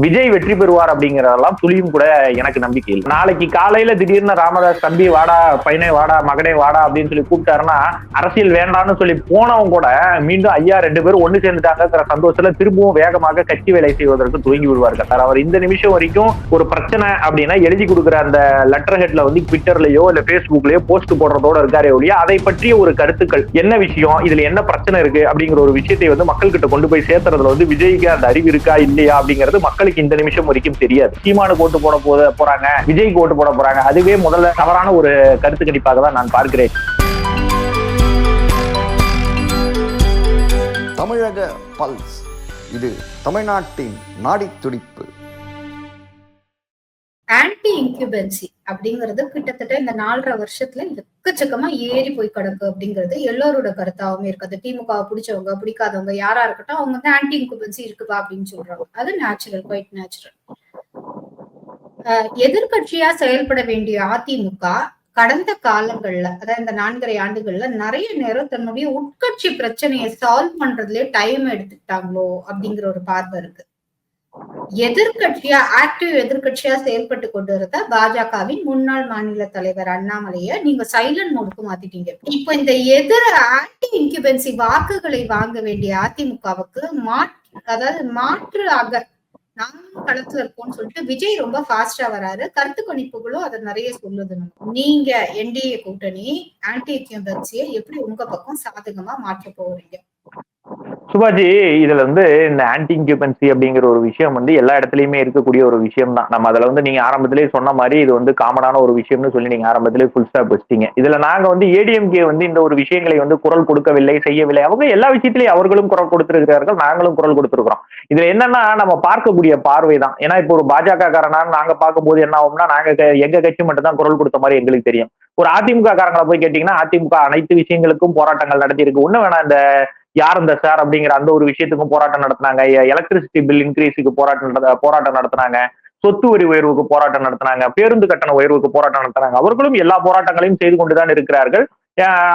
விஜய் வெற்றி பெறுவார் அப்படிங்கறதெல்லாம் துளியும் கூட எனக்கு நம்பிக்கை இல்லை. நாளைக்கு காலையில திடீர்னு ராமதாஸ் தம்பி வாடா பையனே வாடா மகனே வாடா அப்படின்னு சொல்லி கூப்பிட்டாருன்னா அரசியல் வேண்டாம்னு சொல்லி போனவங்க கூட மீண்டும் ஐயா ரெண்டு பேரும் ஒண்ணு சேர்ந்துட்டாங்கிற சந்தோஷத்துல திரும்பவும் வேகமாக கட்சி வேலை செய்வதற்கு துவங்கி விடுவார்கள். சார் அவர் இந்த நிமிஷம் வரைக்கும் ஒரு பிரச்சனை அப்படின்னா எழுதி கொடுக்குற அந்த லெட்டர் ஹெட்ல வந்து ட்விட்டர்லயோ இல்ல பேஸ்புக்லயோ போஸ்ட் போடுறதோட இருக்காரே ஒழிய அதை பற்றிய ஒரு கருத்துக்கள். என்ன விஷயம்? இதுல என்ன பிரச்சனை இருக்கு? அப்படிங்கிற ஒரு விஷயத்தை வந்து மக்கள் கிட்ட கொண்டு போய் சேர்த்துறதுல வந்து விஜய்க்கு அந்த அறிவு இருக்கா? இல்லையா? அப்படிங்கிறது மக்கள் மக்களுக்கு இந்த நிமிஷம் வரைக்கும் தெரியாது. சீமானு ஓட்டு போட போத போறாங்க. விஜய் ஓட்டு போட போறாங்க. அதுவே முதல்ல தவறான ஒரு கருத்து கணிப்பாக தான் நான் பார்க்கிறேன். தமிழக பல்ஸ். இது தமிழ்நாட்டின் நாடி துடிப்பு ஆன்டி இன்குபன்சி அப்படிங்கிறது கிட்டத்தட்ட இந்த நாலரை வருஷத்துல எக்கச்சக்கமா ஏறி போய் கிடக்கு அப்படிங்கிறது எல்லாரோட கருத்தாவும் இருக்குது. திமுகவை பிடிச்சவங்க பிடிக்காதவங்க யாரா இருக்கட்டும் அவங்க வந்து ஆன்டி இன்குபன்சி இருக்குப்பா அப்படின்னு சொல்றாங்க. அது நேச்சுரல் குவைட் நேச்சுரல் எதிர்கட்சியா செயல்பட வேண்டிய அதிமுக கடந்த காலங்கள்ல அதாவது இந்த நான்கரை ஆண்டுகள்ல நிறைய நேரம் தன்னுடைய உட்கட்சி பிரச்சனையை சால்வ் பண்றதுலயே டைம் எடுத்துக்கிட்டாங்களோ அப்படிங்கிற ஒரு பார்வை இருக்கு. எதிர்கட்சியா ஆக்டிவ் எதிர்கட்சியா செயல்பட்டு கொண்டு இருந்த பாஜகவின் முன்னாள் மாநில தலைவர் அண்ணாமலைய நீங்க சைலண்ட் மோடுக்கு மாத்திட்டீங்க. இப்ப இந்த எதிர் ஆன்டி இன்குபென்சி வாக்குகளை வாங்க வேண்டிய அதிமுகவுக்கு மாற்று அதாவது மாற்று அக நாங்களும் களத்துல இருக்கோம்னு சொல்லிட்டு விஜய் ரொம்ப ஃபாஸ்டா வராரு. கருத்து கணிப்புகளும் அதை நிறைய சொல்லுது. நீங்க என்டிஏ கூட்டணி ஆன்டி இன்குபென்சியை எப்படி உங்க பக்கம் சாதகமா மாற்ற போறீங்க? சுபாஜி இதுல வந்து இந்த ஆன்டி இன்கியூபன்சி அப்படிங்கிற ஒரு விஷயம் வந்து எல்லா இடத்துலயுமே இருக்கக்கூடிய ஒரு விஷயம் தான் நம்ம அதுல வந்து நீங்க ஆரம்பத்திலேயே சொன்ன மாதிரி இது வந்து காமனான ஒரு விஷயம்னு சொல்லி நீங்க ஆரம்பத்திலே ஃபுல் ஸ்டாப் வச்சிட்டீங்க. இதுல நாங்க வந்து ஏடிஎம்கே வந்து இந்த ஒரு விஷயங்களை வந்து குரல் கொடுக்கவில்லை செய்யவில்லை. அவங்க எல்லா விஷயத்திலையும் அவர்களும் குரல் கொடுத்திருக்கிறார்கள் நாங்களும் குரல் கொடுத்திருக்கிறோம். இதுல என்னன்னா நம்ம பார்க்கக்கூடிய பார்வை தான் ஏன்னா இப்போ ஒரு பாஜக காரனா நாங்க பார்க்கும்போது என்ன ஆகும்னா நாங்க எங்க கட்சி மட்டும் தான் குரல் கொடுத்த மாதிரி எங்களுக்கு தெரியும். ஒரு அதிமுக காரங்களை போய் கேட்டீங்கன்னா அதிமுக அனைத்து விஷயங்களுக்கும் போராட்டங்கள் நடத்தி இருக்கு ஒண்ணு வேணா இந்த யார் இந்த சார் அப்படிங்கிற அந்த ஒரு விஷயத்துக்கும் போராட்டம் நடத்தினாங்க. எலக்ட்ரிசிட்டி பில் இன்க்ரீஸுக்கு போராட்டம் நடத்த- போராட்டம் நடத்தினாங்க. சொத்து வரி உயர்வுக்கு போராட்டம் நடத்தினாங்க. பேருந்து கட்டண உயர்வுக்கு போராட்டம் நடத்தினாங்க. அவர்களும் எல்லா போராட்டங்களையும் செய்து கொண்டுதான் இருக்கிறார்கள்.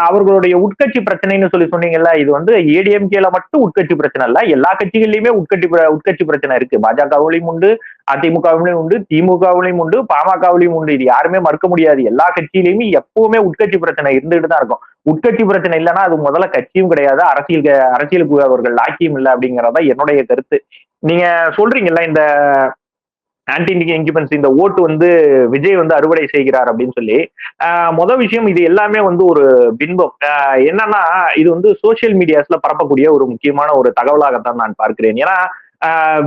அவர்களுடைய உட்கட்சி பிரச்சனைன்னு சொல்லி சொன்னீங்கல்ல இது வந்து ஏடிஎம்கேல மட்டும் உட்கட்சி பிரச்சனை இல்ல எல்லா கட்சிகள்லயுமே உட்கட்சி பிர- உட்கட்சி பிரச்சனை இருக்கு. பாஜகவிலையும் உண்டு அதிமுகவிலையும் உண்டு திமுகவிலையும் உண்டு பாமகவிலையும் உண்டு. இது யாருமே மறுக்க முடியாது. எல்லா கட்சியிலையுமே எப்பவுமே உட்கட்சி பிரச்சனை இருந்துகிட்டு தான் இருக்கும். உட்கட்சி பிரச்சனை இல்லைன்னா அது முதல்ல கட்சியும் கிடையாது அரசியல் அரசியலுக்கு அவர்கள் லாக்கியம் இல்லை அப்படிங்கிறதா என்னுடைய கருத்து. நீங்க சொல்றீங்கல்ல இந்த ஆன்டி இன்கிபன்ஸ் இந்த ஓட்டு வந்து விஜய் வந்து அறுவடை செய்கிறார் அப்படின்னு சொல்லி மொதல் விஷயம் இது எல்லாமே வந்து ஒரு பின்பம். என்னன்னா இது வந்து சோசியல் மீடியாஸ்ல பரப்பக்கூடிய ஒரு முக்கியமான ஒரு தகவலாகத்தான் நான் பார்க்கிறேன். ஏன்னா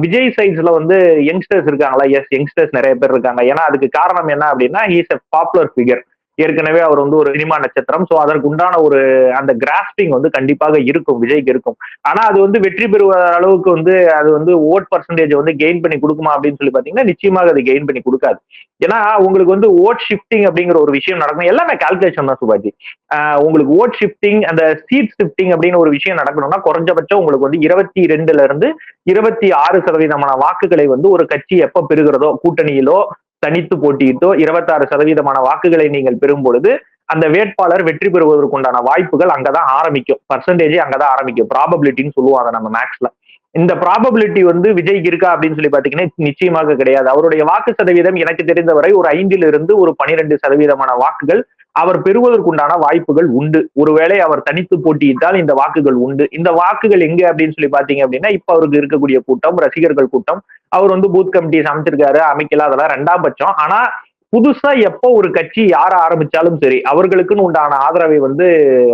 விஜய் சைட்ஸ்ல வந்து யங்ஸ்டர்ஸ் இருக்காங்களா? எஸ் யங்ஸ்டர்ஸ் நிறைய பேர் இருக்காங்க. ஏன்னா அதுக்கு காரணம் என்ன அப்படின்னா இஸ் எ பாப்புலர் ஃபிகர் ஏற்கனவே அவர் வந்து ஒரு சினிமா நட்சத்திரம். ஸோ அதற்கு உண்டான ஒரு அந்த கிராஸ்பிங் வந்து கண்டிப்பாக இருக்கும் விஜய்க்கு இருக்கும். ஆனா அது வந்து வெற்றி பெறுவ அளவுக்கு வந்து அது வந்து ஓட் பர்சன்டேஜ் வந்து கெயின் பண்ணி கொடுக்குமா அப்படின்னு சொல்லி பாத்தீங்கன்னா நிச்சயமாக அது கெயின் பண்ணி கொடுக்காது. ஏன்னா உங்களுக்கு வந்து ஓட் ஷிஃப்டிங் அப்படிங்கிற ஒரு விஷயம் நடக்கும். எல்லாமே கால்குலேஷன் தான் சுபாஜி. உங்களுக்கு ஓட் ஷிஃப்டிங் அந்த சீட் ஷிஃப்டிங் அப்படின்னு ஒரு விஷயம் நடக்கணும்னா குறைஞ்சபட்சம் உங்களுக்கு வந்து இருபத்தி ரெண்டுல இருந்து இருபத்தி ஆறு சதவீதமான வாக்குகளை வந்து ஒரு கட்சி எப்ப பெறுகிறதோ கூட்டணியிலோ தனித்து போட்டியிட்டோ இருபத்தாறு சதவீதமான வாக்குகளை நீங்கள் பெறும் பொழுது அந்த வேட்பாளர் வெற்றி பெறுவதற்குண்டான வாய்ப்புகள் அங்கதான் ஆரம்பிக்கும். பர்சன்டேஜ் அங்கதான் ஆரம்பிக்கும். ப்ராபபிலிட்டின்னு சொல்லுவாங்க நம்ம மேக்ஸ்ல இந்த ப்ராபபிலிட்டி வந்து விஜய்க்கு இருக்கா அப்படின்னு சொல்லி பாத்தீங்கன்னா நிச்சயமாக கிடையாது. அவருடைய வாக்கு சதவீதம் எனக்கு தெரிந்தவரை ஒரு ஐந்திலிருந்து ஒரு பனிரெண்டு சதவீதமான வாக்குகள் அவர் பெறுவதற்குண்டான வாய்ப்புகள் உண்டு. ஒருவேளை அவர் தனித்து போட்டியிட்டால் இந்த வாக்குகள் உண்டு. இந்த வாக்குகள் எங்க அப்படின்னு சொல்லி பாத்தீங்க அப்படின்னா இப்ப அவருக்கு இருக்கக்கூடிய கூட்டம் ரசிகர்கள் கூட்டம். அவர் வந்து பூத் கமிட்டிஸ் அமைச்சிருக்காரு அமைக்கல அதெல்லாம் ரெண்டாம் பட்சம். ஆனா புதுசா எப்போ ஒரு கட்சி யார ஆரம்பிச்சாலும் சரி அவர்களுக்குன்னு உண்டான ஆதரவை வந்து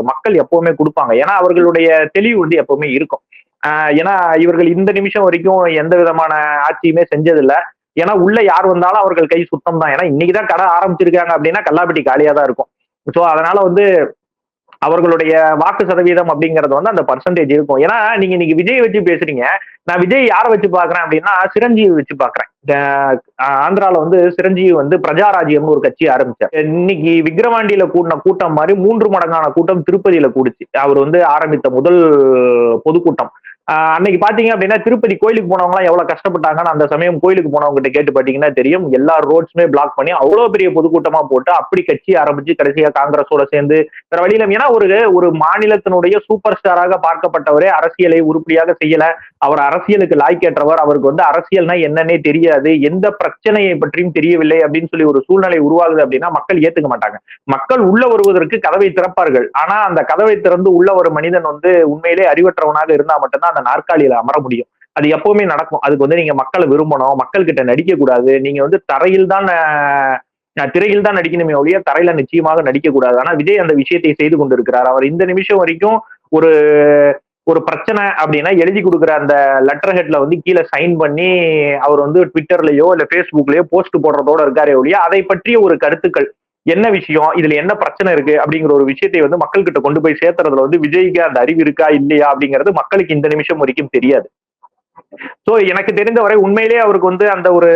மக்கள் எப்பவுமே கொடுப்பாங்க. ஏன்னா அவர்களுடைய தெளிவு வந்து எப்பவுமே இருக்கும். ஆஹ் ஏன்னா இவர்கள் இந்த நிமிஷம் வரைக்கும் எந்த விதமான ஆட்சியுமே செஞ்சதில்லை. ஏன்னா உள்ள யார் வந்தாலும் அவர்கள் கை சுத்தம் தான் ஏன்னா இன்னைக்குதான் கடை ஆரம்பிச்சிருக்காங்க அப்படின்னா கல்லாப்பட்டி காலியா தான் இருக்கும். ஸோ அதனால வந்து அவர்களுடைய வாக்கு சதவீதம் அப்படிங்கறது வந்து அந்த பர்சன்டேஜ் இருக்கும். ஏன்னா நீங்க இன்னைக்கு விஜய் வச்சு பேசுறீங்க. நான் விஜய் யாரை வச்சு பாக்குறேன் அப்படின்னா சிரஞ்சீவி வச்சு பாக்குறேன் ஆந்திரால வந்து சிரஞ்சீவி வந்து பிரஜாராஜ்யம்னு ஒரு கட்சி ஆரம்பிச்சார். இன்னைக்கு விக்ரவாண்டியில கூடின கூட்டம் மாதிரி மூன்று மடங்கான கூட்டம் திருப்பதியில கூடுச்சு. அவர் வந்து ஆரம்பித்த முதல் பொதுக்கூட்டம். அன்னைக்கு பாத்தீங்க அப்படின்னா திருப்பதி கோயிலுக்கு போனவங்களாம் எவ்வளவு கஷ்டப்பட்டாங்கன்னு அந்த சமயம் கோயிலுக்கு போனவங்க கிட்ட கேட்டு பாத்தீங்கன்னா தெரியும். எல்லா ரோட்ஸுமே பிளாக் பண்ணி அவ்வளவு பெரிய பொதுக்கூட்டமா போட்டு அப்படி கட்சி ஆரம்பிச்சு கடைசியா காங்கிரஸோட சேர்ந்து வேற வழியில ஏன்னா ஒரு ஒரு மாநிலத்தினுடைய சூப்பர் ஸ்டாராக பார்க்கப்பட்டவரே அரசியலை உருப்படியாக செய்யல. அவர் அரசியலுக்கு லாய்க்கேற்றவர். அவருக்கு வந்து அரசியல்னா என்னன்னே தெரியாது. எந்த பிரச்சனையை பற்றியும் தெரியவில்லை அப்படின்னு சொல்லி ஒரு சூழ்நிலை உருவாகுது அப்படின்னா மக்கள் ஏத்துக்க மாட்டாங்க. மக்கள் உள்ள வருவதற்கு கதவை திறப்பார்கள். ஆனா அந்த கதவை திறந்து உள்ள ஒரு மனிதன் வந்து உண்மையிலே அறிவற்றவனாக இருந்தா மட்டும்தான் அந்த நாற்காலியில அமர முடியும். அது எப்பவுமே நடக்கும். அதுக்கு வந்து நீங்க மக்களை விரும்பணும். மக்கள் கிட்ட நடிக்க கூடாது நீங்க வந்து தரையில் தான் திரையில் தான் நடிக்கணுமே ஒழிய தரையில நிச்சயமாக நடிக்க கூடாது ஆனா விஜய் அந்த விஷயத்தை செய்து கொண்டிருக்கிறார். அவர் இந்த நிமிஷம் வரைக்கும் ஒரு ஒரு பிரச்சனை அப்படின்னா எழுதி கொடுக்குற அந்த லெட்டர் ஹெட்ல வந்து கீழே சைன் பண்ணி அவர் வந்து ட்விட்டர்லயோ இல்ல ஃபேஸ்புக்லயோ போஸ்ட் போடுறதோட இருக்காரே ஒழிய அதை பற்றிய ஒரு கருத்துக்கள் என்ன விஷயம்? இதுல என்ன பிரச்சனை இருக்கு? அப்படிங்கிற ஒரு விஷயத்தை வந்து மக்கள் கிட்ட கொண்டு போய் சேர்த்துறதுல வந்து விஜய்க்கு அந்த அறிவு இருக்கா? இல்லையா? அப்படிங்கிறது மக்களுக்கு இந்த நிமிஷம் வரைக்கும் தெரியாது. சோ எனக்கு தெரிந்த வரை உண்மையிலேயே அவருக்கு வந்து அந்த ஒரு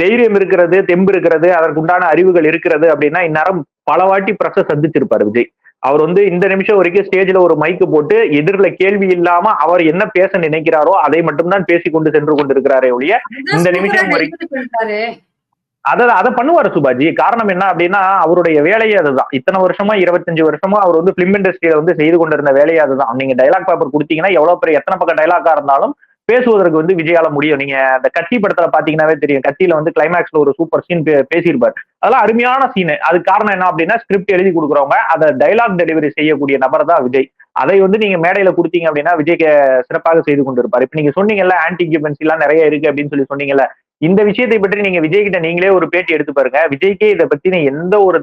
தைரியம் இருக்கிறது தெம்பு இருக்கிறது அதற்கு உண்டான அறிவுகள் இருக்கிறது அப்படின்னா இந்நேரம் பல வாட்டி பிரச்ச சந்திச்சிருப்பாரு விஜய். அவர் வந்து இந்த நிமிஷம் வரைக்கும் ஸ்டேஜ்ல ஒரு மைக்கு போட்டு எதிரில் கேள்வி இல்லாம அவர் என்ன பேச நினைக்கிறாரோ அதை மட்டும்தான் பேசி கொண்டு சென்று கொண்டிருக்கிறாரே ஒழிய இந்த நிமிஷம் வரைக்கும் அதை அதை பண்ணுவாரு சுபாஜி. காரணம் என்ன அப்படின்னா அவருடைய வேலையே அதுதான். இத்தனை வருஷமா இருபத்தஞ்சு வருஷமா அவர் வந்து பிலிம் இண்டஸ்ட்ரியில வந்து செய்து கொண்டிருந்த வேலையே அதுதான். நீங்க டைலாக் பேப்பர் கொடுத்தீங்கன்னா எவ்வளவு பெரிய எத்தனை பக்கம் டைலாக்கா இருந்தாலும் பேசுவதற்கு வந்து விஜயால முடியும். நீங்க அந்த கத்தி படத்துல பாத்தீங்கன்னாவே தெரியும். கத்தியில வந்து கிளைமேக்ஸ்ல ஒரு சூப்பர் சீன் பேசியிருப்பார். அதெல்லாம் அருமையான சீனு அது காரணம் என்ன அப்படின்னா ஸ்கிரிப்ட் எழுதி கொடுக்குறவங்க அதை டைலாக் டெலிவரி செய்யக்கூடிய நபர் தான் விஜய். அதை வந்து நீங்க மேடையில கொடுத்தீங்க அப்படின்னா விஜய்க்கு சிறப்பாக செய்து கொண்டிருப்பார். இப்ப நீங்க சொன்னீங்கல்ல ஆன்டி எல்லாம் நிறைய இருக்கு அப்படின்னு சொல்லி சொன்னீங்கல்ல இந்த விஷயத்தை பற்றி நீங்க விஜய் கிட்ட நீங்களே ஒரு பேட்டி எடுத்து பாருங்க. விஜய்க்கே இதை பத்தின எந்த ஒரு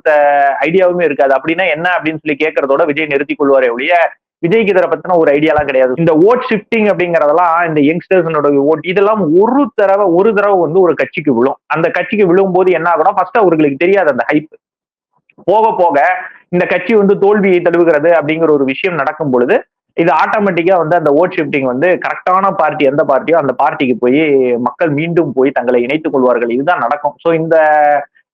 ஐடியாவுமே இருக்காது. அப்படின்னா என்ன அப்படின்னு சொல்லி கேட்கறதோட விஜய் நிறுத்திக் கொள்வாரே ஒழிய விஜய்க்கு இதை பத்தின ஒரு ஐடியாலாம் கிடையாது. இந்த ஓட் ஷிஃப்டிங் அப்படிங்கறதெல்லாம் இந்த யங்ஸ்டர்ஸனோட ஓட் இதெல்லாம் ஒரு தடவை ஒரு தடவை வந்து ஒரு கட்சிக்கு விழும். அந்த கட்சிக்கு விழும்போது என்ன ஆகும்னா ஃபர்ஸ்ட் அவர்களுக்கு தெரியாது அந்த ஹைப் போக போக இந்த கட்சி வந்து தோல்வியை தழுவுகிறது அப்படிங்கிற ஒரு விஷயம் நடக்கும் பொழுது இது ஆட்டோமேட்டிக்கா வந்து அந்த ஓட் ஷிஃப்டிங் வந்து கரெக்டான பார்ட்டி எந்த பார்ட்டியோ அந்த பார்ட்டிக்கு போய் மக்கள் மீண்டும் போய் தங்களை இணைத்துக் கொள்வார்கள். இதுதான் நடக்கும். சோ இந்த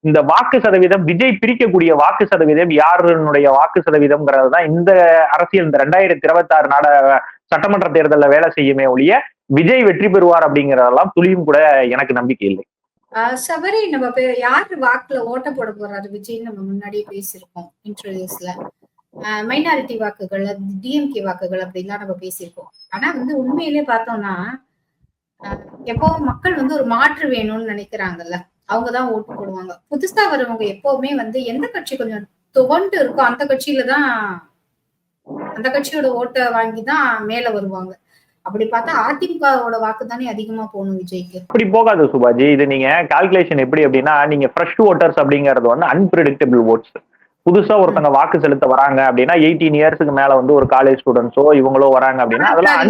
இந்த வாக்கு சதவீதம் விஜய் பிரிக்கக்கூடிய வாக்கு சதவீதம் யாருனுடைய வாக்கு சதவீதம்ங்கிறது தான் இந்த அரசியல் இந்த ரெண்டாயிரத்தி இருபத்தி ஆறு நாட சட்டமன்ற தேர்தலில் வேலை செய்யுமே ஒழிய விஜய் வெற்றி பெறுவார் அப்படிங்கறதெல்லாம் துளியும் கூட எனக்கு நம்பிக்கை இல்லை. சபரி நம்ம யாரு வாக்குல ஓட்ட போட போறாரு? விஜய்னு நம்ம முன்னாடியே பேசியிருக்கோம் இன்டர்வியூஸ்ல மைனாரிட்டி வாக்குகள் டிஎம்கே வாக்குகள் அப்படின்லாம் நம்ம பேசியிருக்கோம். ஆனா வந்து உண்மையிலே பார்த்தோம்னா எப்பவும் மக்கள் வந்து ஒரு மாற்று வேணும்னு நினைக்கிறாங்கல்ல. அவங்கதான் ஓட்டு போடுவாங்க. புதுசா வரவங்க எப்பவுமே வந்து எந்த கட்சி கொஞ்சம் துவண்டு இருக்கோ அந்த கட்சியில தான் அந்த கட்சியோட ஓட்டை வாங்கி தான் மேல வருவாங்க. அப்படி பார்த்தா அதிமுகவோட வாக்கு தானே அதிகமா போகணும் விஜய்க்கு. அப்படி போகாது சுபாஜி. இது நீங்க கால்குலேஷன் எப்படி அப்படின்னா நீங்க ஃப்ரெஷ் ஓட்டர்ஸ் அப்படிங்கிறது வந்து அன்பிரடிக்டபிள் ஓட்ஸ் புதுசா ஒருத்தங்க வாக்கு செலுத்த வராங்க அப்படின்னா எயிட்டீன் இயர்ஸ்க்கு மேல வந்து ஒரு காலேஜ் ஸ்டூடெண்ட்ஸோ இவங்களோ வராங்க அப்படின்னா அதெல்லாம்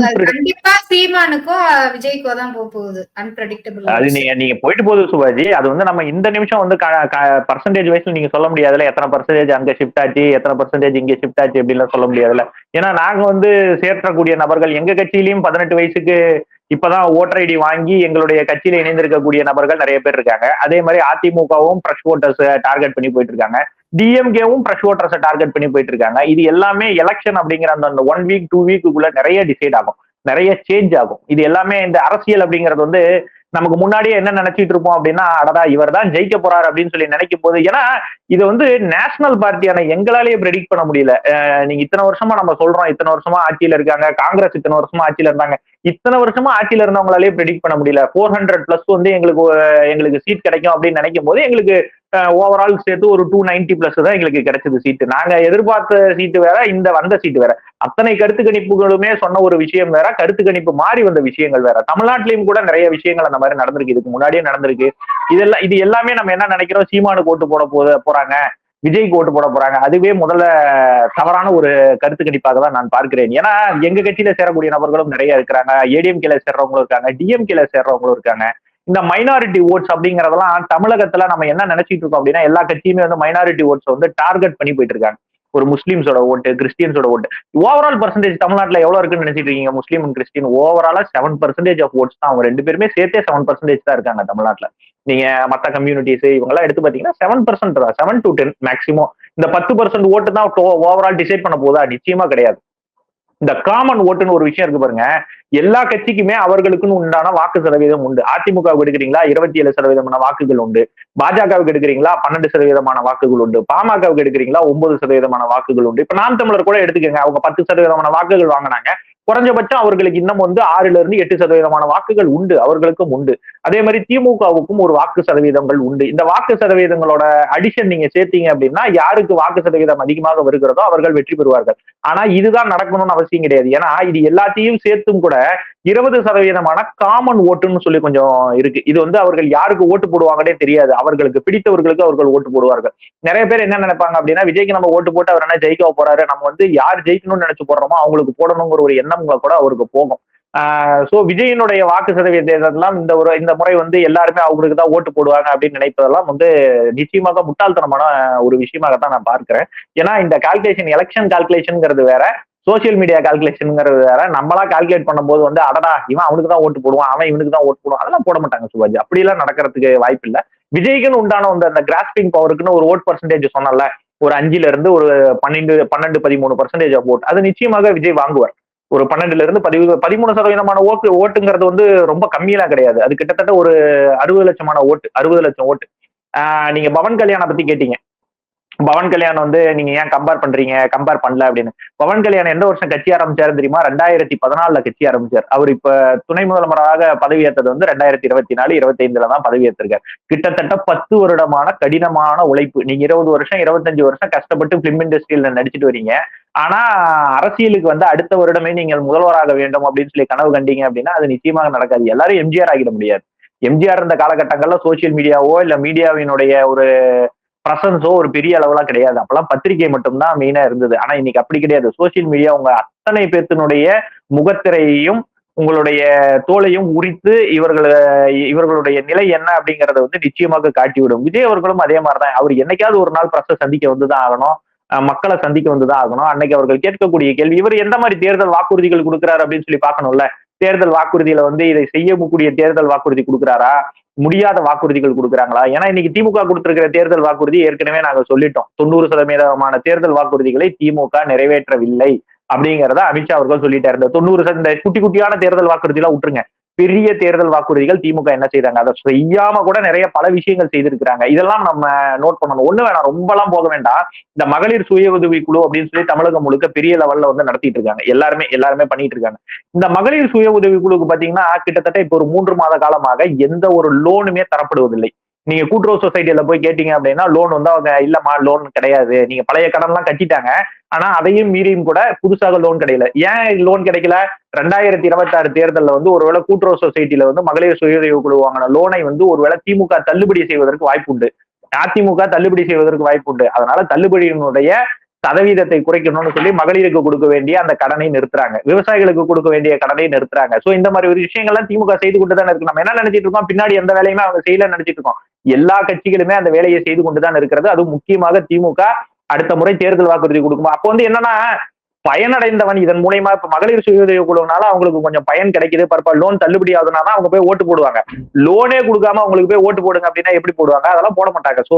அது நீங்க நீங்க போயிட்டு போகுது சுபாஜி. அது வந்து நம்ம இந்த நிமிஷம் வந்து பர்சன்டேஜ் வைஸ்ல நீங்க சொல்ல முடியாதுல எத்தனை பர்சன்டேஜ் அங்க ஷிஃப்ட் ஆச்சு எத்தனை பர்சன்டேஜ் இங்க ஷிஃப்ட் ஆச்சு அப்படின்லாம் சொல்ல முடியாதுல்ல. ஏன்னா நாங்க வந்து சேர்த்தக்கூடிய நபர்கள் எங்க கட்சியிலயும் பதினெட்டு வயசுக்கு இப்பதான் ஓட்டர் ஐடி வாங்கி எங்களுடைய கட்சியில இணைந்திருக்கக்கூடிய நபர்கள் நிறைய பேர் இருக்காங்க. அதே மாதிரி அதிமுகவும் ஃப்ரெஷ் ஓட்டர்ஸ் டார்கெட் பண்ணி போயிட்டு இருக்காங்க. டிஎம்கேவும் ஃப்ரெஷ் ஓட்டர்ஸை டார்கெட் பண்ணி போயிட்டு இருக்காங்க. இது எல்லாமே எலெக்ஷன் அப்படிங்கிற அந்த ஒன் வீக் டூ வீக்குள்ள நிறைய டிசைட் ஆகும். நிறைய சேஞ்ச் ஆகும். இது எல்லாமே இந்த அரசியல் அப்படிங்கிறது வந்து நமக்கு முன்னாடியே என்ன நினைச்சிட்டு இருப்போம் அப்படின்னா அடடா இவர் தான் ஜெயிக்க போறாரு அப்படின்னு சொல்லி நினைக்கும் போது ஏன்னா இது வந்து நேஷனல் பார்ட்டியான எங்களாலேயே ப்ரெடிக்ட் பண்ண முடியல. நீங்க இத்தனை வருஷமா நம்ம சொல்றோம் இத்தனை வருஷமா ஆட்சியில இருக்காங்க காங்கிரஸ் இத்தனை வருஷமா ஆட்சியில இருந்தாங்க. இத்தனை வருஷமா ஆட்சியில இருந்தவங்களாலே ப்ரெடிக்ட் பண்ண முடியல. ஃபோர் ஹண்ட்ரட் பிளஸ் வந்து எங்களுக்கு எங்களுக்கு சீட் கிடைக்கும் அப்படின்னு நினைக்கும் போது எங்களுக்கு ஓவரால் சேர்த்து ஒரு டூ நைன்டி பிளஸ் தான் எங்களுக்கு கிடைச்சது சீட்டு நாங்க எதிர்பார்த்த சீட்டு வேற இந்த வந்த சீட்டு வேற. அத்தனை கருத்து கணிப்புகளுமே சொன்ன ஒரு விஷயம் வேற கருத்து கணிப்பு மாறி வந்த விஷயங்கள் வேற. தமிழ்நாட்டிலையும் கூட நிறைய விஷயங்கள் அந்த மாதிரி நடந்திருக்கு. இதுக்கு முன்னாடியே நடந்திருக்கு. இதெல்லாம் இது எல்லாமே நம்ம என்ன நினைக்கிறோம்? சீமானு ஓட்டு போட போத போறாங்க. விஜய்க்கு ஓட்டு போட போறாங்க. அதுவே முதல்ல தவறான ஒரு கருத்து கணிப்பாக தான் நான் பார்க்கிறேன். ஏன்னா எங்க கட்சியில சேரக்கூடிய நபர்களும் நிறைய இருக்கிறாங்க. ஏடிஎம்கேல சேர்றவங்களும் இருக்காங்க. டிஎம்கேல சேர்றவங்களும் இருக்காங்க. இந்த மைனாரிட்டி ஓட்ஸ் அப்படிங்கறதெல்லாம் தமிழகத்துல நம்ம என்ன நினைச்சிட்டு இருக்கோம் அப்படின்னா எல்லா கட்சியுமே வந்து மைனாரிட்டி ஓட்ஸ் வந்து டார்கெட் பண்ணி போயிட்டு இருக்காங்க. ஒரு முஸ்லீம்ஸோட ஓட்டு கிறிஸ்டியன்ஸோட ஓட்டு ஓவரால் பர்சன்டேஜ் தமிழ்நாட்டுல எவ்வளவு இருக்குன்னு நினைச்சிட்டு இருக்கீங்க முஸ்லீம் அண்ட் கிறிஸ்டின் ஓவராலா செவன் பர்சன்டேஜ் ஆஃப் ஓட்ஸ் தான். அவங்க ரெண்டு பேருமே சேர்த்தே செவன் பர்சன்டேஜ் தான் இருக்காங்க தமிழ்நாட்டுல. நீங்க மத்த கம்யூனிட்டிஸ் இவங்கெல்லாம் எடுத்து பாத்தீங்கன்னா செவன் பர்சன்ட் தான். செவன் டு டென் மேக்ஸிமம் இந்த பத்து பர்சன்ட் ஓட்டு தான் ஓவரால் டிசைட் பண்ண போதா? நிச்சயமா கிடையாது. இந்த காமன் ஓட்டுன்னு ஒரு விஷயம் இருக்கு பாருங்க. எல்லா கட்சிக்குமே அவர்களுக்குன்னு உண்டான வாக்கு சதவீதம் உண்டு. அதிமுகவுக்கு எடுக்கிறீங்களா? இருபத்தி ஏழு சதவீதமான வாக்குகள் உண்டு. பாஜகவுக்கு எடுக்கிறீங்களா? பன்னெண்டு சதவீதமான வாக்குகள் உண்டு. பாமகவுக்கு எடுக்கிறீங்களா? ஒன்பது சதவீதமான வாக்குகள் உண்டு. இப்ப நாம் தமிழர் கூட எடுத்துக்கோங்க. அவங்க பத்து சதவீதமான வாக்குகள் வாங்கினாங்க. குறைஞ்சபட்சம் அவர்களுக்கு இன்னும் வந்து ஆறுல இருந்து எட்டு சதவீதமான வாக்குகள் உண்டு அவர்களுக்கும் உண்டு. அதே மாதிரி திமுகவுக்கும் ஒரு வாக்கு சதவீதங்கள் உண்டு. இந்த வாக்கு சதவீதங்களோட அடிஷன் நீங்க சேர்த்தீங்க அப்படின்னா யாருக்கு வாக்கு சதவீதம் அதிகமாக வருகிறதோ அவர்கள் வெற்றி பெறுவார்கள். ஆனா இதுதான் நடக்கணும்னு அவசியம் கிடையாது. ஏன்னா இது எல்லாத்தையும் சேர்த்தும் கூட இருபது சதவீதமான காமன் ஓட்டுன்னு சொல்லி கொஞ்சம் இருக்கு. இது வந்து அவர்கள் யாருக்கு ஓட்டு போடுவாங்கன்னே தெரியாது. அவர்களுக்கு பிடித்தவர்களுக்கு அவர்கள் ஓட்டு போடுவார்கள். நிறைய பேர் என்ன நினைப்பாங்க அப்படின்னா விஜய்க்கு நம்ம ஓட்டு போட்டு அவர் என்ன ஜெயிக்க போறாரு? நம்ம வந்து யார் ஜெயிக்கணும்னு நினைச்சு போடுறோமோ அவங்களுக்கு போடணுங்கிற ஒரு எண்ணம் கூட அவருக்கு போகும். சோ விஜயனுடைய வாக்கு சதவீதம் இந்த ஒரு இந்த முறை வந்து எல்லாருமே அவங்களுக்கு தான் ஓட்டு போடுவாங்க அப்படின்னு நினைப்பதெல்லாம் வந்து நிச்சயமாக முட்டாள்தனமான ஒரு விஷயமாகத்தான் நான் பார்க்கிறேன். ஏன்னா இந்த கால்குலேஷன் எலெக்ஷன் கால்குலேஷன்ங்கிறது வேற சோசியல் மீடியா கால்குலேஷன்ங்கிறது வேற நம்மளா கால்குலேட் பண்ணும்போது வந்து அடடா இவன் அவனுக்கு தான் ஓட்டு போடுவான் அவன் இவனுக்கு தான் ஓட்டு போடுவான் அதெல்லாம் போட மாட்டாங்க சிவாஜி. அப்படிலாம் நடக்கிறதுக்கு வாய்ப்பு இல்லை. விஜய்க்குன்னு உண்டான அந்த கிராஸ்பிங் பவருக்குன்னு ஒரு ஓட் பர்சன்டேஜ் சொன்னல ஒரு அஞ்சுல இருந்து ஒரு பன்னெண்டு பன்னெண்டு பதிமூணு பர்சன்டேஜ் ஆஃப் ஓட் அது நிச்சயமாக விஜய் வாங்குவார். ஒரு பன்னெண்டுல இருந்து பதிவு பதிமூணு சதவீதமான ஓட்டு ஓட்டுங்கிறது வந்து ரொம்ப கம்மியெல்லாம் கிடையாது. அது கிட்டத்தட்ட ஒரு அறுபது லட்சமான ஓட்டு அறுபது லட்சம் ஓட்டு. நீங்க பவன் கல்யாணம் பத்தி கேட்டீங்க. பவன் கல்யாணம் வந்து நீங்க ஏன் கம்பேர் பண்றீங்க? கம்பேர் பண்ணல அப்படின்னு. பவன் கல்யாணம் எந்த வருஷம் கட்சி ஆரம்பிச்சாரு தெரியுமா? ரெண்டாயிரத்தி பதினாலுல கட்சி ஆரம்பிச்சார். அவர் இப்ப துணை முதல்வராக பதவியேற்றது வந்து ரெண்டாயிரத்தி இருபத்தி நாலு இருபத்தி ஐந்துல தான் பதவியேற்றிருக்காரு. கிட்டத்தட்ட பத்து வருடமான கடினமான உழைப்பு. நீங்க இருபது வருஷம் இருபத்தஞ்சு வருஷம் கஷ்டப்பட்டு பிலிம் இண்டஸ்ட்ரியில நடிச்சிட்டு வரீங்க. ஆனா அரசியலுக்கு வந்து அடுத்த வருடமே நீங்கள் முதல்வராக வேண்டும் அப்படின்னு சொல்லி கனவு கண்டீங்க அப்படின்னா அது நிச்சயமாக நடக்காது. எல்லாரும் எம்ஜிஆர் ஆகிட முடியாது. எம்ஜிஆர் இருந்த காலகட்டங்கள்ல சோசியல் மீடியாவோ இல்ல மீடியாவினுடைய ஒரு பிரசன்ஸோ ஒரு பெரிய அளவுலாம் கிடையாது. அப்பெல்லாம் பத்திரிகை மட்டும்தான் மெயினா இருந்தது. ஆனா இன்னைக்கு அப்படி கிடையாது. சோசியல் மீடியா உங்க அத்தனை பேர்த்தினுடைய முகத்திரையையும் உங்களுடைய தோலையும் உரித்து இவர்கள இவர்களுடைய நிலை என்ன அப்படிங்கறத வந்து நிச்சயமாக காட்டிவிடும். விஜய் அவர்களும் அதே மாதிரிதான். அவர் என்னைக்காவது ஒரு நாள் பிரச சந்திக்க வந்துதான் ஆகணும். மக்களை சந்திக்க வந்துதான் ஆகணும். அன்னைக்கு அவர்கள் கேட்கக்கூடிய கேள்வி இவர் எந்த மாதிரி தேர்தல் வாக்குறுதிகள் கொடுக்குறாரு அப்படின்னு சொல்லி பார்க்கணும்ல. தேர்தல் வாக்குறுதியில வந்து இதை செய்யக்கூடிய தேர்தல் வாக்குறுதி கொடுக்குறாரா? முடியாத வாக்குறுதிகள் கொடுக்குறாங்களா? ஏன்னா இன்னைக்கு திமுக கொடுத்திருக்கிற தேர்தல் வாக்குறுதி ஏற்கனவே நாங்க சொல்லிட்டோம். தொண்ணூறு சதவீதமான தேர்தல் வாக்குறுதிகளை திமுக நிறைவேற்றவில்லை அப்படிங்கிறத அமித்ஷா அவர்கள் சொல்லிட்டாரு. இந்த தொண்ணூறு சதவீத குட்டி குட்டியான தேர்தல் வாக்குறுதி எல்லாம் விட்டுருங்க. பெரிய தேர்தல் வாக்குறுதிகள் திமுக என்ன செய்தாங்க? அதை செய்யாம கூட நிறைய பல விஷயங்கள் செய்திருக்கிறாங்க. இதெல்லாம் நம்ம நோட் பண்ணணும். ஒண்ணு வேணாம். ரொம்பலாம் போக வேண்டாம். இந்த மகளிர் சுய உதவி குழு அப்படின்னு சொல்லி தமிழகம் முழுக்க பெரிய லெவல்ல வந்து நடத்திட்டு இருக்காங்க. எல்லாருமே எல்லாருமே பண்ணிட்டு இருக்காங்க. இந்த மகளிர் சுய உதவி குழுக்கு பாத்தீங்கன்னா கிட்டத்தட்ட இப்போ ஒரு மூன்று மாத காலமாக எந்த ஒரு லோனுமே தரப்படுவதில்லை. நீங்க கூட்டுறவு சொசைட்டில போய் கேட்டீங்க அப்படின்னா லோன் வந்து அவங்க இல்லம்மா லோன் கிடையாது. நீங்க பழைய கடன் எல்லாம் கட்டிட்டாங்க. ஆனா அதையும் மீறியும் கூட புதுசாக லோன் கிடைக்கல ஏன் லோன் கிடைக்கல? ரெண்டாயிரத்தி இருபத்தி ஆறு தேர்தலில் வந்து ஒருவேளை கூட்டுறவு சொசைட்டில வந்து மகளிர் சுய குழு வாங்கின லோனை வந்து ஒருவேளை திமுக தள்ளுபடி செய்வதற்கு வாய்ப்பு உண்டு அதிமுக தள்ளுபடி செய்வதற்கு வாய்ப்பு உண்டு அதனால தள்ளுபடியினுடைய சதவீதத்தை குறைக்கணும்னு சொல்லி மகளிருக்கு கொடுக்க வேண்டிய அந்த கடனை நிறுத்துறாங்க. விவசாயிகளுக்கு கொடுக்க வேண்டிய கடனை நிறுத்துறாங்க. சோ இந்த மாதிரி ஒரு விஷயங்கள்லாம் திமுக செய்து கொண்டு தான் இருக்கு. நம்ம என்ன நினைச்சிட்டு இருக்கோம்? பின்னாடி எந்த வேலையுமே அவங்க செய்யல நினைச்சிட்டு இருக்கோம். எல்லா கட்சிகளுமே அந்த வேலையை செய்து கொண்டுதான் இருக்கிறது. அது முக்கியமாக திமுக அடுத்த முறை தேர்தல் வாக்குறுதி கொடுக்கும்? அப்போ வந்து என்னன்னா பயனடைந்தவன் இதன் மூலயமா இப்ப மகளிர் சுய உதவி குழுனால அவங்களுக்கு கொஞ்சம் பயன் கிடைக்குது. பரப்பா லோன் தள்ளுபடி ஆகுதுனால அவங்க போய் ஓட்டு போடுவாங்க. லோனே கொடுக்காம அவங்களுக்கு போய் ஓட்டு போடுங்க அப்படின்னா எப்படி போடுவாங்க? அதெல்லாம் போட மாட்டாங்க. சோ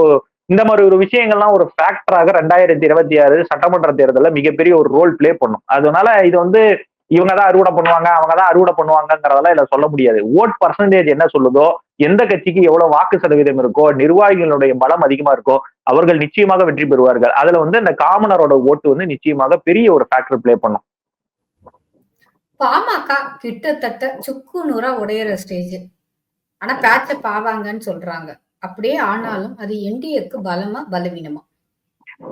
இந்த மாதிரி ஒரு விஷயங்கள்லாம் ஒரு ஃபேக்டராக ரெண்டாயிரத்தி இருபத்தி ஆறு சட்டமன்ற தேர்தலில் மிகப்பெரிய ஒரு ரோல் பிளே பண்ணும். அதனால இது வந்து இவங்க தான் அறுவடை பண்ணுவாங்க அவங்க தான் அறுவடை பண்ணுவாங்கங்கிறதெல்லாம் இதுல சொல்ல முடியாது. ஓட் பர்சன்டேஜ் என்ன சொல்லுதோ எந்த கட்சிக்கு எவ்வளவு வாக்கு சதவீதம் இருக்கோ நிர்வாகிகளுடைய பலம் அதிகமா இருக்கோ அவர்கள் நிச்சயமாக வெற்றி பெறுவார்கள். அதுல வந்து இந்த காமனரோட ஓட்டு வந்து நிச்சயமாக பெரிய ஒரு ஃபேக்டர் பிளே பண்ணும். பாமக கிட்டத்தட்ட சுக்கு நூறா உடையிற ஸ்டேஜ் ஆனா பேச்ச பாவாங்கன்னு சொல்றாங்க. அப்படியே ஆனாலும் அது என்டிஏக்கு பலமா பலவீனமா?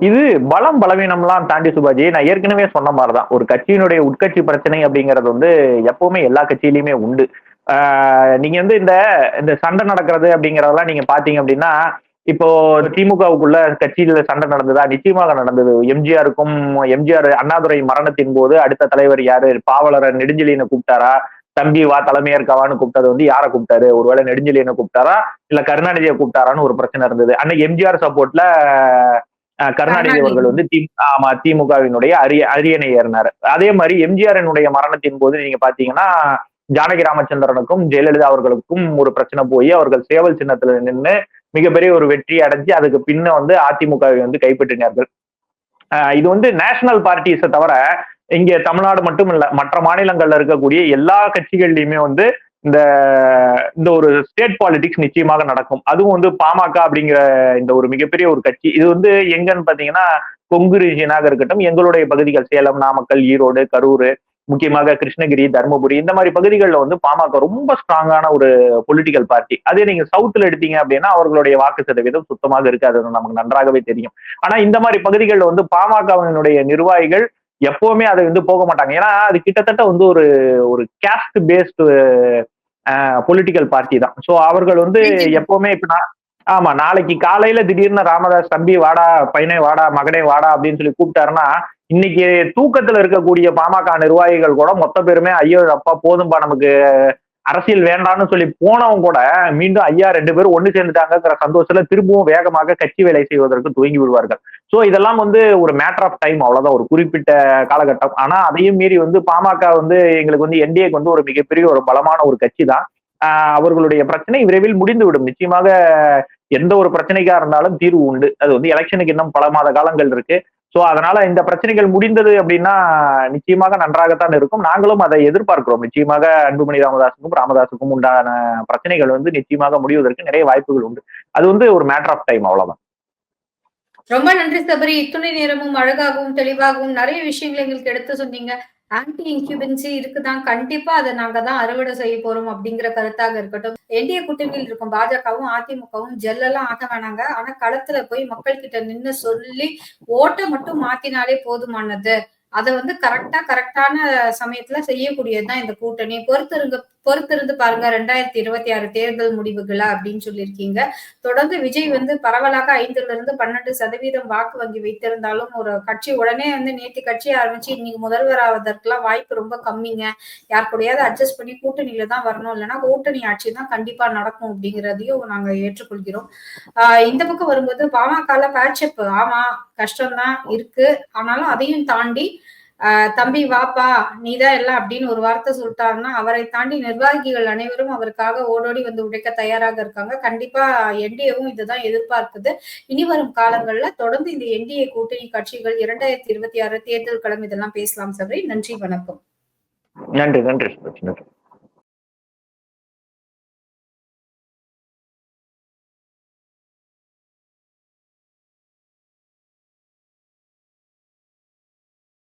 இது பலம் பலவீனம்லாம் தாண்டி சுபாஜி நான் ஏற்கனவே சொன்ன மாதிரிதான். ஒரு கட்சியினுடைய உட்கட்சி பிரச்சனை அப்படிங்கிறது வந்து எப்பவுமே எல்லா கட்சியிலயுமே உண்டு. நீங்க வந்து இந்த இந்த சண்டை நடக்கிறது அப்படிங்கறதெல்லாம் நீங்க பாத்தீங்க அப்படின்னா இப்போ திமுகவுக்குள்ள கட்சியில சண்டை நடந்ததா? நிச்சயமாக நடந்தது. எம்ஜிஆருக்கும் எம்ஜிஆர் அண்ணாதுரை மரணத்தின் போது அடுத்த தலைவர் யாரு? பாவலரை நெடுஞ்செலியனை கூப்பிட்டாரா? தம்பி வா தலைமையேற்கவான்னு கூப்பிட்டது வந்து யாரை கூப்பிட்டாரு? ஒருவேளை நெடுஞ்செலியனை கூப்பிட்டாரா? இல்ல கருணாநிதியை கூப்பிட்டாரான்னு ஒரு பிரச்சனை இருந்தது. அன்னைக்கு எம்ஜிஆர் சப்போர்ட்ல கருணாநிதி அவர்கள் வந்து தி ஆமா திமுகவினுடைய அரிய அரியணை ஏறினார். அதே மாதிரி எம்ஜிஆரினுடைய மரணத்தின் போது நீங்க பாத்தீங்கன்னா ஜானகி ராமச்சந்திரனுக்கும் ஜெயலலிதா அவர்களுக்கும் ஒரு பிரச்சனை போய் அவர்கள் சேவல் சின்னத்துல நின்று மிகப்பெரிய ஒரு வெற்றி அடைஞ்சு அதுக்கு பின்ன வந்து அதிமுகவை வந்து கைப்பற்றினார்கள். இது வந்து நேஷனல் பார்ட்டிஸை தவிர இங்க தமிழ்நாடு மட்டும் இல்ல மற்ற மாநிலங்கள்ல இருக்கக்கூடிய எல்லா கட்சிகள்லயுமே வந்து இந்த இந்த ஒரு ஸ்டேட் பாலிடிக்ஸ் நிச்சயமாக நடக்கும். அதுவும் வந்து பாமக அப்படிங்கிற இந்த ஒரு மிகப்பெரிய ஒரு கட்சி. இது வந்து எங்கன்னு பாத்தீங்கன்னா கொங்கு ரீஜியனாக இருக்கட்டும் எங்களுடைய பகுதிகள் சேலம் நாமக்கல் ஈரோடு கரூர் முக்கியமாக கிருஷ்ணகிரி தருமபுரி இந்த மாதிரி பகுதிகளில் வந்து பாமக ரொம்ப ஸ்ட்ராங்கான ஒரு பொலிட்டிக்கல் பார்ட்டி அதே நீங்க சவுத்துல எடுத்தீங்க அப்படின்னா அவர்களுடைய வாக்கு சதவீதம் சுத்தமாக இருக்காது. அது நமக்கு நன்றாகவே தெரியும். ஆனா இந்த மாதிரி பகுதிகளில் வந்து பாமகவினுடைய நிர்வாகிகள் எப்பவுமே அதை வந்து போக மாட்டாங்க. ஏன்னா அது கிட்டத்தட்ட வந்து ஒரு ஒரு கேஸ்ட் பேஸ்டு பொலிட்டிக்கல் பார்ட்டி தான். ஸோ அவர்கள் வந்து எப்பவுமே இப்ப நான் ஆமா நாளைக்கு காலையில திடீர்னு ராமதாஸ் தம்பி வாடா பையனே வாடா மகனே வாடா அப்படின்னு சொல்லி கூப்பிட்டாருன்னா இன்னைக்கு தூக்கத்துல இருக்கக்கூடிய பாமக நிர்வாகிகள் கூட மொத்த பேருமே ஐயோ அப்பா போதும்பா நமக்கு அரசியல் வேண்டாம்னு சொல்லி போனவங்க கூட மீண்டும் ஐயா ரெண்டு பேரும் ஒண்ணு சேர்ந்துட்டாங்கிற சந்தோஷத்துல திரும்பவும் வேகமாக கட்சி வேலை செய்வதற்கு துவங்கி விடுவார்கள். சோ இதெல்லாம் வந்து ஒரு மேட்டர் ஆஃப் டைம் அவ்வளவுதான். ஒரு குறிப்பிட்ட காலகட்டம். ஆனா அதையும் மீறி வந்து பாமக வந்து எங்களுக்கு வந்து என்டிஏக்கு வந்து ஒரு மிகப்பெரிய ஒரு பலமான ஒரு கட்சி தான் அவர்களுடைய பிரச்சனை விரைவில் முடிந்துவிடும். நிச்சயமாக எந்த ஒரு பிரச்சனைக்கா இருந்தாலும் தீர்வு உண்டு. அது வந்து எலெக்ஷனுக்கு இன்னும் பல மாத காலங்கள் இருக்கு. சோ அதனால இந்த பிரச்சனைகள் முடிந்தது அப்படின்னா நிச்சயமாக நன்றாகத்தான் இருக்கும். நாங்களும் அதை எதிர்பார்க்கிறோம். நிச்சயமாக அன்புமணி ராமதாஸுக்கும் ராமதாஸுக்கும் உண்டான பிரச்சனைகள் வந்து நிச்சயமாக முடிவதற்கு நிறைய வாய்ப்புகள் உண்டு. அது வந்து ஒரு மேட்டர் ஆஃப் டைம் அவ்வளவுதான். ரொம்ப நன்றி சபரி. இத்துணை நேரமும் அழகாகவும் தெளிவாகவும் நிறைய விஷயங்களை எங்களுக்கு எடுத்து சொன்னீங்க. ஆன்டி இன்கியூபன்சி இருக்குதான். கண்டிப்பா அதை நாங்க தான் அறுவடை செய்ய போறோம் அப்படிங்கிற கருத்தாக இருக்கட்டும். என்டிஏ கூட்டணியில் இருக்கும். பாஜகவும் அதிமுகவும் ஜெல்லெல்லாம் ஆக வேணாங்க. ஆனா களத்துல போய் மக்கள் கிட்ட நின்னு சொல்லி ஓட்டை மட்டும் மாத்தினாலே போதுமானது. அதை வந்து கரெக்டா கரெக்டான சமயத்துல செய்யக்கூடியதுதான் இந்த கூட்டணி. பொறுத்திருங்க பொறுத்திருந்து பாருங்க ரெண்டாயிரத்தி இருபத்தி ஆறு தேர்தல் முடிவுகளா அப்படின்னு சொல்லியிருக்கீங்க. தொடர்ந்து விஜய் வந்து பரவலாக ஐந்துல இருந்து பன்னெண்டு சதவீதம் வாக்கு வங்கி வைத்திருந்தாலும் ஒரு கட்சி உடனே வந்து நேற்று கட்சி ஆரம்பிச்சு இன்னைக்கு முதல்வர் ஆவதற்கெல்லாம் வாய்ப்பு ரொம்ப கம்மிங்க. யார் கூடயாவது அட்ஜஸ்ட் பண்ணி கூட்டணியில தான் வரணும். இல்லைன்னா கூட்டணி ஆட்சி தான் கண்டிப்பா நடக்கும் அப்படிங்கிறதையும் நாங்க ஏற்றுக்கொள்கிறோம். ஆஹ் இந்த பக்கம் வரும்போது பாமகல பேட்சப் ஆமா கஷ்டம்தான் இருக்கு. ஆனாலும் அதையும் தாண்டி தம்பி வாப்பா நீதான் எல்லாம் அப்படின்னு ஒரு வார்த்தை சொல்லிட்டாருன்னா அவரை தாண்டி நிர்வாகிகள் அனைவரும் அவருக்காக ஓடோடி வந்து உடைக்க தயாராக இருக்காங்க. கண்டிப்பா என்டிஏவும் இதுதான் எதிர்பார்க்குது இனி வரும் காலங்கள்ல தொடர்ந்து இந்த என்டிஏ கூட்டணி கட்சிகள் இரண்டாயிரத்தி இருபத்தி ஆறு தேர்தல் களம் இதெல்லாம் பேசலாம் சபரி. நன்றி வணக்கம். நன்றி நன்றி நன்றி.